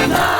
Mama.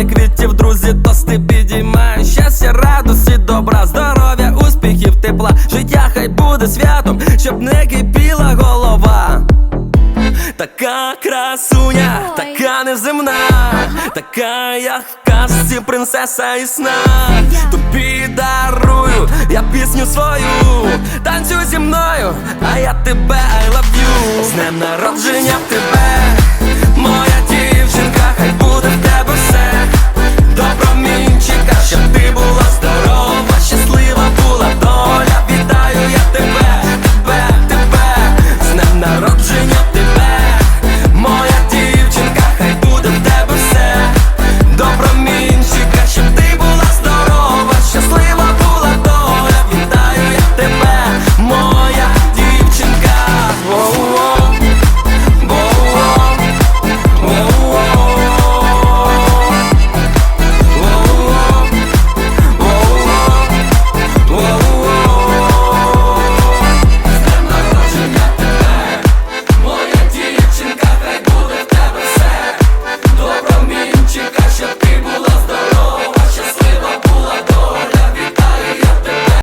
Море квітів, друзі, тости підіймають Щастя, радості, добра, здоров'я, успіхів, тепла. Життя хай буде святом, щоб не кипіла голова. Така красуня, така неземна, така, як в казці принцеса і сна. Тобі дарую я пісню свою, танцюй зі мною, а я тебе I love you. З днем народження тебе,